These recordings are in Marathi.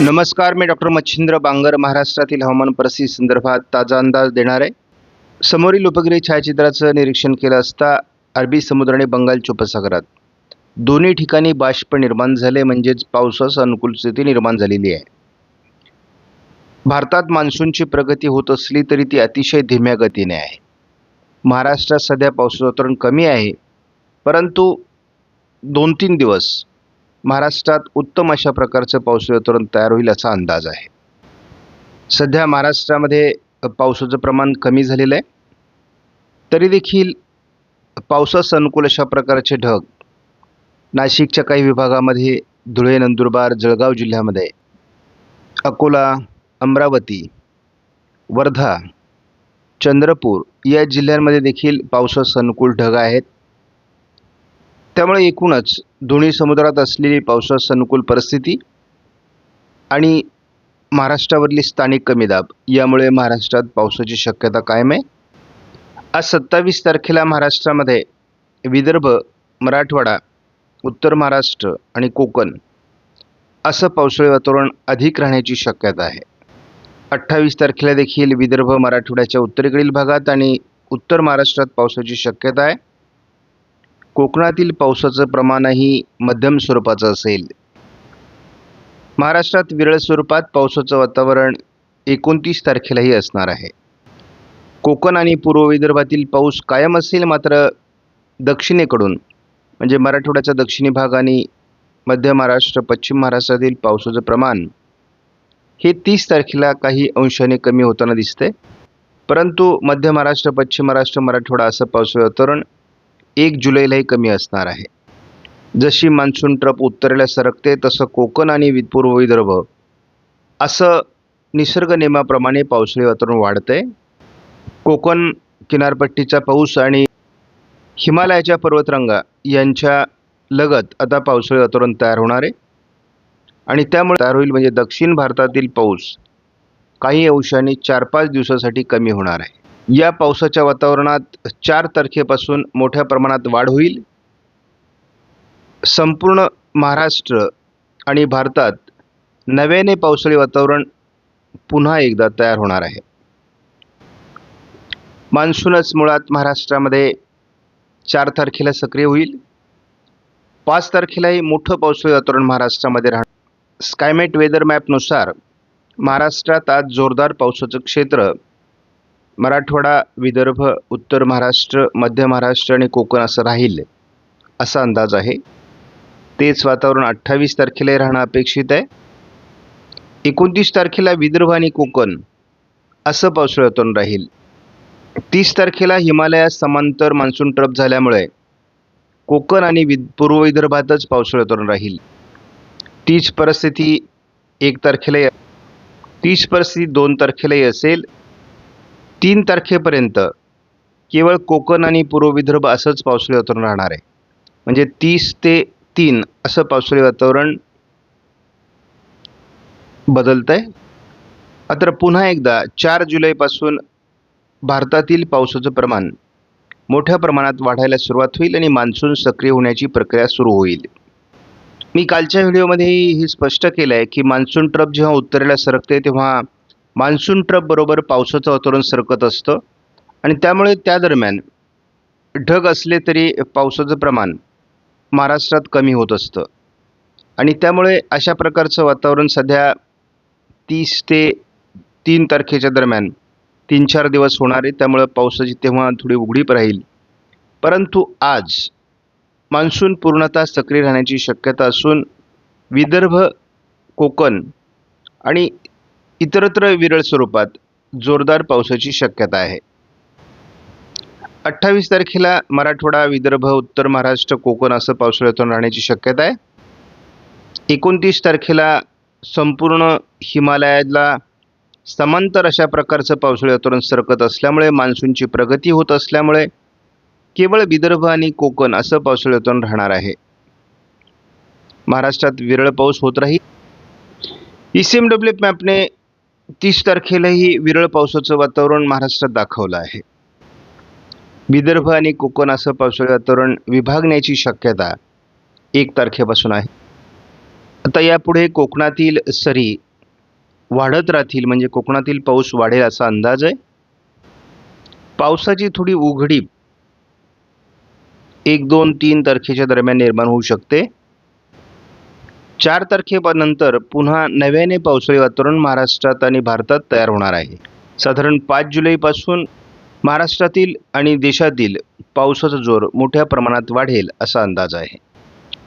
नमस्कार मी डॉक्टर मच्छिंद्र बांगर महाराष्ट्रातील हवामान परिस्थिती संदर्भात ताजा अंदाज देणार आहे. समोरील उपग्रही छायाचित्राचं निरीक्षण केलं असता अरबी समुद्र आणि बंगालच्या उपसागरात दोन्ही ठिकाणी बाष्प निर्माण झाले म्हणजेच पावसास अनुकूल स्थिती निर्माण झालेली आहे. भारतात मान्सूनची प्रगती होत असली तरी ती अतिशय धीम्या गतीने आहे. महाराष्ट्रात सध्या पावसाचं वातावरण कमी आहे परंतु दोन तीन दिवस महाराष्ट्रात उत्तम अशा प्रकारचं पावसाचं वातावरण तयार होईल असा अंदाज आहे. सध्या महाराष्ट्रामध्ये पावसाचं प्रमाण कमी झालेलं आहे. तरी देखील पावसास अनुकूल अशा प्रकारचे ढग नाशिकच्या काही विभागामध्ये धुळे नंदुरबार जळगाव जिल्ह्यामध्ये अकोला अमरावती वर्धा चंद्रपूर या जिल्ह्यांमध्ये देखील पावसास अनुकूल ढग आहेत. त्यामुळे एकूणच दोन्ही समुद्रात असलेली पावसास अनुकूल परिस्थिती आणि महाराष्ट्रावरली स्थानिक कमी दाब यामुळे महाराष्ट्रात पावसाची शक्यता कायम आहे. आज सत्तावीस तारखेला महाराष्ट्रामध्ये विदर्भ मराठवाडा उत्तर महाराष्ट्र आणि कोकण असं पावसाळी वातावरण अधिक राहण्याची शक्यता आहे. अठ्ठावीस तारखेला देखील विदर्भ मराठवाड्याच्या उत्तरेकडील भागात आणि उत्तर महाराष्ट्रात पावसाची शक्यता आहे. कोकणातील पावसाचं प्रमाणही मध्यम स्वरूपाचं असेल. महाराष्ट्रात विरळ स्वरूपात पावसाचं वातावरण एकोणतीस तारखेलाही असणार आहे. कोकण आणि पूर्व विदर्भातील पाऊस कायम असेल मात्र दक्षिणेकडून म्हणजे मराठवाड्याचा दक्षिणी भाग आणि मध्य महाराष्ट्र पश्चिम महाराष्ट्रातील पावसाचं प्रमाण हे तीस तारखेला काही अंशाने कमी होताना दिसते परंतु मध्य महाराष्ट्र पश्चिम महाराष्ट्र मराठवाडा असं पावसाचं वातावरण एक जुलैलाही कमी असणार आहे. जशी मान्सून ट्रप उत्तरेला सरकते तसं कोकण आणि विदपूर्व विदर्भ असं निसर्ग नियमाप्रमाणे पावसाळी वातावरण वाढतंय. कोकण किनारपट्टीचा पाऊस आणि हिमालयाच्या पर्वतरांगा यांच्या लगत आता पावसाळी वातावरण तयार होणार आहे. आणि त्यामुळे तयार होईल म्हणजे दक्षिण भारतातील पाऊस काही अंशाने चार पाच दिवसासाठी कमी होणार आहे. या पावसाच्या वातावरणात चार तारखेपासून मोठ्या प्रमाणात वाढ होईल. संपूर्ण महाराष्ट्र आणि भारतात नव्याने पावसाळी वातावरण पुन्हा एकदा तयार होणार आहे. मान्सूनच मुळात महाराष्ट्रामध्ये चार तारखेला सक्रिय होईल. पाच तारखेलाही मोठं पावसाळी वातावरण महाराष्ट्रामध्ये राहणार. स्कायमेट वेदर मॅपनुसार महाराष्ट्रात आज जोरदार पावसाचं क्षेत्र मराठवाडा विदर्भ उत्तर महाराष्ट्र मध्य महाराष्ट्र आणि कोकण असं राहील असा अंदाज आहे. तेच वातावरण अठ्ठावीस तारखेलाही राहणं अपेक्षित आहे. एकोणतीस तारखेला विदर्भ आणि कोकण असं पावसाळ्यातून राहील. तीस तारखेला हिमालयात समांतर मान्सून ट्रप झाल्यामुळे कोकण आणि वि पूर्व विदर्भातच पावसाळ्यातून राहील. तीच परिस्थिती एक तारखेलाही तीच परिस्थिती दोन तारखेलाही असेल. तीन तारखेपर्यंत केवळ कोकण आणि पूर्व विदर्भ असंच पावसाळी वातावरण राहणार आहे. म्हणजे तीस ते तीन असं पावसाळी वातावरण बदलत आहे मात्र पुन्हा एकदा चार जुलैपासून भारतातील पावसाचं प्रमाण मोठ्या प्रमाणात वाढायला सुरुवात होईल आणि मान्सून सक्रिय होण्याची प्रक्रिया सुरू होईल. मी कालच्या व्हिडिओमध्येही हे स्पष्ट केलं आहे की मान्सून ट्रप जेव्हा उत्तरेला सरकते तेव्हा मान्सून ट्रपबरोबर पावसाचं वातावरण सरकत असतं. आणि त्यामुळे त्या दरम्यान ढग असले तरी पावसाचं प्रमाण महाराष्ट्रात कमी होत असतं. आणि त्यामुळे अशा प्रकारचं वातावरण सध्या तीस ते तीन तारखेच्या दरम्यान तीन चार दिवस होणार आहे. त्यामुळं पावसाची तेव्हा थोडी उघडीप राहील. परंतु आज मान्सून पूर्णतः सक्रिय राहण्याची शक्यता असून विदर्भ कोकण आणि इतरत्र विरळ स्वरूपात जोरदार पावसाची शक्यता आहे. अठ्ठावीस तारखेला मराठवाडा विदर्भ उत्तर महाराष्ट्र कोकण असं पावसाळ्यातून राहण्याची शक्यता आहे. एकोणतीस तारखेला संपूर्ण हिमालयाला समांतर अशा प्रकारचं पावसाळी वातावरण सरकत असल्यामुळे मान्सूनची प्रगती होत असल्यामुळे केवळ विदर्भ आणि कोकण असं पावसाळी वातावरण राहणार आहे. महाराष्ट्रात विरळ पाऊस होत राहील. ई सी एम डब्ल्यू मॅपने तीस तारखेलाही विरळ पावसाचं वातावरण महाराष्ट्रात दाखवलं आहे. विदर्भ आणि कोकण असं पावसाळी वातावरण विभागण्याची शक्यता एक तारखेपासून आहे. आता यापुढे कोकणातील सरी वाढत राहतील म्हणजे कोकणातील पाऊस वाढेल असा अंदाज आहे. पावसाची थोडी उघडीप एक दोन तीन तारखेच्या दरम्यान निर्माण होऊ शकते. चार तारखेनंतर पुन्हा नव्याने पावसाळी वातावरण महाराष्ट्रात आणि भारतात तयार होणार आहे. साधारण पाच जुलैपासून महाराष्ट्रातील आणि देशातील पावसाचा जोर मोठ्या प्रमाणात वाढेल असा अंदाज आहे.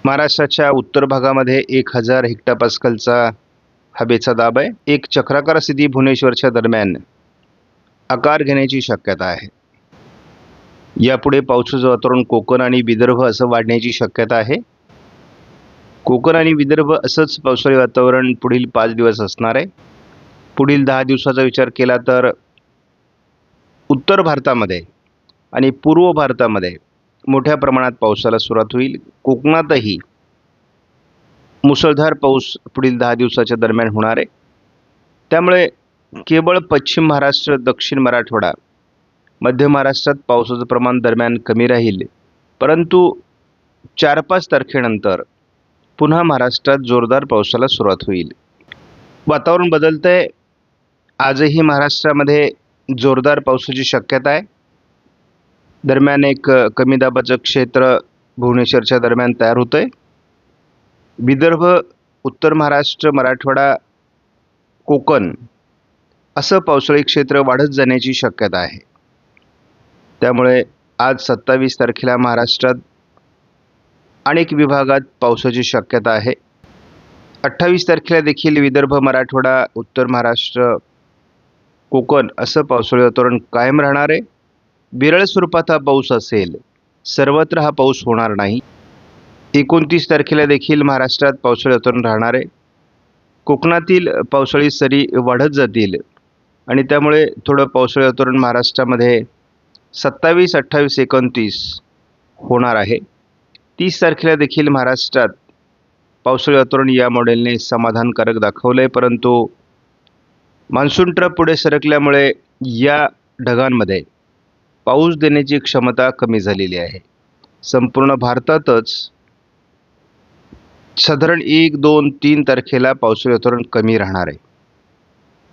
महाराष्ट्राच्या उत्तर भागामध्ये एक हजार हेक्टापास्कलचा हवेचा दाब आहे. एक चक्राकार स्थिती भुवनेश्वरच्या दरम्यान आकार घेण्याची शक्यता आहे. यापुढे पावसाचं वातावरण कोकण आणि विदर्भ असं वाढण्याची शक्यता आहे. कोकण आणि विदर्भ असंच पावसाळी वातावरण पुढील पाच दिवस असणार आहे. पुढील दहा दिवसाचा विचार केला तर उत्तर भारतामध्ये आणि पूर्व भारतामध्ये मोठ्या प्रमाणात पावसाला सुरुवात होईल. कोकणातही मुसळधार पाऊस पुढील दहा दिवसाच्या दरम्यान होणार आहे. त्यामुळे केवळ पश्चिम महाराष्ट्र दक्षिण मराठवाडा मध्य महाराष्ट्रात पावसाचं प्रमाण दरम्यान कमी राहील. परंतु चार पाच तारखेनंतर पुन्हा महाराष्ट्रात जोरदार पावसाला सुरुवात होईल. वातावरण बदलतं आहे आजही महाराष्ट्रामध्ये जोरदार पावसाची शक्यता आहे. दरम्यान एक कमी दाबाचं क्षेत्र भुवनेश्वरच्या दरम्यान तयार होतं आहे विदर्भ उत्तर महाराष्ट्र मराठवाडा कोकण असं पावसाळी क्षेत्र वाढत जाण्याची शक्यता आहे. त्यामुळे आज सत्तावीस तारखेला महाराष्ट्रात अनेक विभागात पावसाची शक्यता आहे. अठ्ठावीस तारखेला देखील विदर्भ मराठवाडा उत्तर महाराष्ट्र कोकण असं पावसाळी वातावरण कायम राहणार आहे. विरळ स्वरूपात हा पाऊस असेल सर्वत्र हा पाऊस होणार नाही. एकोणतीस तारखेला देखील महाराष्ट्रात पावसाळी वातावरण राहणार आहे. कोकणातील पावसाळी सरी वाढत जातील आणि त्यामुळे थोडं पावसाळी वातावरण महाराष्ट्रामध्ये सत्तावीस अठ्ठावीस एकोणतीस होणार आहे. तीस तारखेला देखील महाराष्ट्रात पावसाळी वातावरण या मॉडेलने समाधानकारक दाखवलं आहे परंतु मान्सून ट्रप पुढे सरकल्यामुळे या ढगांमध्ये पाऊस देण्याची क्षमता कमी झालेली आहे. संपूर्ण भारतातच साधारण एक दोन तीन तारखेला पावसाळी वातावरण कमी राहणार आहे.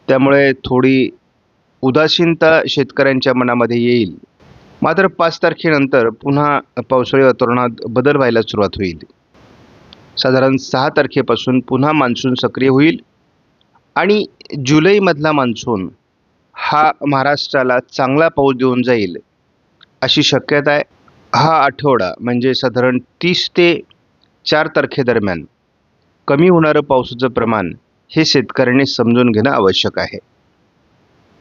त्यामुळे थोडी उदासीनता शेतकऱ्यांच्या मनामध्ये येईल. मात्र पाच तारखेनंतर पुन्हा पावसाळी वातावरणात बदल व्हायला सुरुवात होईल. साधारण सहा तारखेपासून पुन्हा मान्सून सक्रिय होईल आणि जुलैमधला मान्सून हा महाराष्ट्राला चांगला पाऊस देऊन जाईल अशी शक्यता आहे. हा आठवडा म्हणजे साधारण तीस ते चार तारखेदरम्यान कमी होणारं पावसाचं प्रमाण हे शेतकऱ्यांनी समजून घेणं आवश्यक आहे.